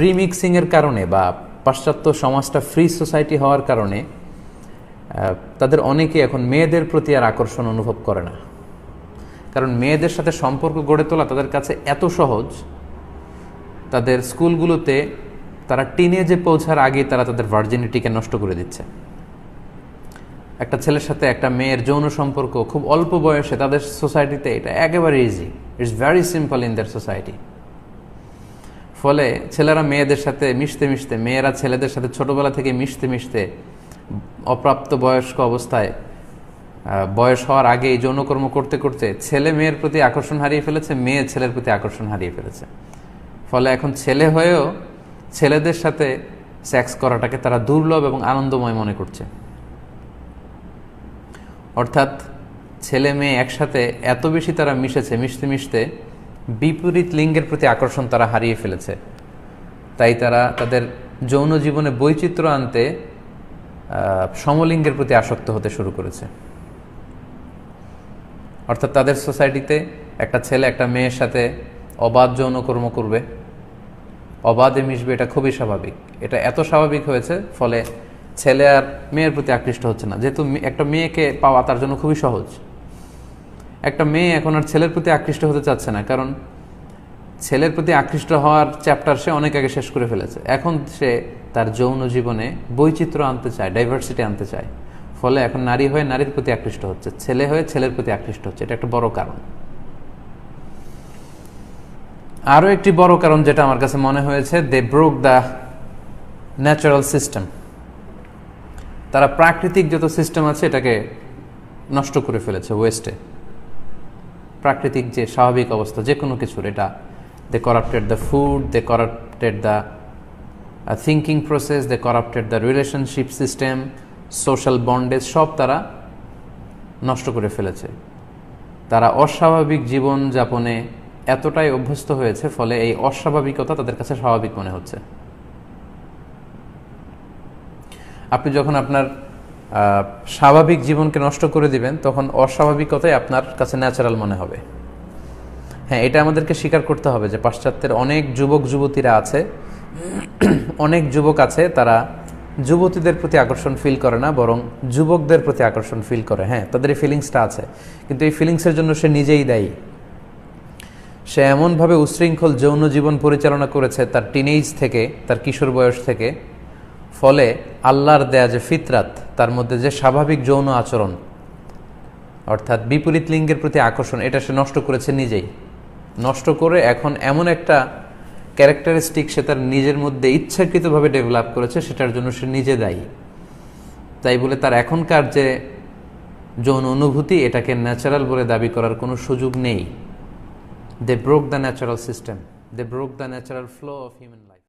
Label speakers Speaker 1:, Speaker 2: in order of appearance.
Speaker 1: Free মিক্সিংয়ের কারণে বা পাশ্চাত্য সমাজটা ফ্রি সোসাইটি হওয়ার কারণে তাদের অনেকে এখন মেয়েদের প্রতি আর আকর্ষণ অনুভব করে না। কারণ মেয়েদের সাথে সম্পর্ক গড়ে তোলা তাদের কাছে এত সহজ, তাদের স্কুলগুলোতে তারা টিনেজে পৌঁছার আগেই তারা তাদের ভার্জিনিটিকে নষ্ট করে দিচ্ছে। একটা ছেলের সাথে একটা মেয়ের যৌন সম্পর্ক খুব অল্প বয়সে তাদের সোসাইটিতে এটা একেবারে easy it's very simple in their society ফলে ছেলেরা মেয়েদের সাথে মিশতে মিশতে, মেয়েরা ছেলেদের সাথে ছোটবেলা থেকে মিশতে মিশতে অপ্রাপ্ত বয়স্ক অবস্থায় বয়স হওয়ার আগেই যৌনকর্ম করতে করতে ছেলে মেয়ের প্রতি আকর্ষণ হারিয়ে ফেলেছে, মেয়ে ছেলের প্রতি আকর্ষণ হারিয়ে ফেলেছে। ফলে এখন ছেলে হয়েও ছেলেদের সাথে সেক্স করাটাকে তারা দুর্লভ এবং আনন্দময় মনে করছে। অর্থাৎ ছেলে মেয়ে একসাথে এত বেশি তারা মিশেছে, মিশতে মিশতে বিপরীত লিঙ্গের প্রতি আকর্ষণ তারা হারিয়ে ফেলেছে। তাই তারা তাদের যৌন জীবনে বৈচিত্র্য আনতে সমলিঙ্গের প্রতি আসক্ত হতে শুরু করেছে। অর্থাৎ তাদের সোসাইটিতে একটা ছেলে, একটা মেয়ের সাথে অবাধ যৌনকর্ম করবে। অবাধে মিশবে, এটা খুবই স্বাভাবিক। এটা এত স্বাভাবিক হয়েছে, ফলে ছেলে আর মেয়ের প্রতি আকৃষ্ট হচ্ছে না। যেহেতু একটা মেয়েকে পাওয়া তার জন্য খুবই সহজ। একটা মেয়ে এখন আর ছেলের প্রতি আকৃষ্ট হতে চাচ্ছে না, কারণ ছেলের প্রতি আকৃষ্ট হওয়ার চ্যাপ্টার সে অনেক আগে শেষ করে ফেলেছে। এখন সে তার যৌন জীবনে বৈচিত্র্য আনতে চায় ডাইভার্সিটি আনতে চায়। ফলে এখন নারী হয়ে নারীর প্রতি আকৃষ্ট হচ্ছে, ছেলে হয়ে ছেলের প্রতি আকৃষ্ট হচ্ছে, এটা একটা বড় কারণ। আরও একটি বড় কারণ যেটা আমার কাছে মনে হয়েছে they broke the natural system তারা প্রাকৃতিক যত সিস্টেম আছে, এটাকে নষ্ট করে ফেলেছে ওয়েস্টে প্রাকৃতিক যে স্বাভাবিক অবস্থা, যে কোনো কিছুর, এটা they corrupted the food they corrupted the thinking process they corrupted the relationship system social bondage সব তারা নষ্ট করে ফেলেছে। তারা অস্বাভাবিক জীবন যাপনে এতটাই অভ্যস্ত হয়েছে, ফলে এই অস্বাভাবিকতা তাদের কাছে স্বাভাবিক মনে হচ্ছে। আপনি যখন আপনার স্বাভাবিক জীবনকে নষ্ট করে দিবেন, তখন অস্বাভাবিকতাই আপনার কাছে ন্যাচারাল মনে হবে। হ্যাঁ এটা আমাদেরকে স্বীকার করতে হবে যে পাশ্চাত্যের অনেক যুবক যুবতীরা আছে, অনেক যুবক আছে, তারা যুবতীদের প্রতি আকর্ষণ ফিল করে না, বরং যুবকদের প্রতি আকর্ষণ ফিল করে। হ্যাঁ তাদের এই ফিলিংসটা আছে। কিন্তু এই ফিলিংসের জন্য সে নিজেই দায়ী। সে এমনভাবে উশৃঙ্খল যৌন জীবন পরিচালনা করেছে তার টিনেজ থেকে, তার কিশোর বয়স থেকে ফলে আল্লাহর দেয়া যে ফিতরাত, তার মধ্যে যে স্বাভাবিক যৌন আচরণ, অর্থাৎ বিপরীত লিঙ্গের প্রতি আকর্ষণ, এটা সে নষ্ট করেছে নিজেই। নষ্ট করে এখন এমন একটা ক্যারেক্টারিস্টিক সে তার নিজের মধ্যে ইচ্ছাকৃতভাবে ডেভেলপ করেছে, সেটার জন্য সে নিজে দায়ী। তাই বলে তার এখনকার যে যৌন অনুভূতি, এটাকে ন্যাচারাল বলে দাবি করার কোনো সুযোগ নেই। They broke the natural system they broke the natural flow of human life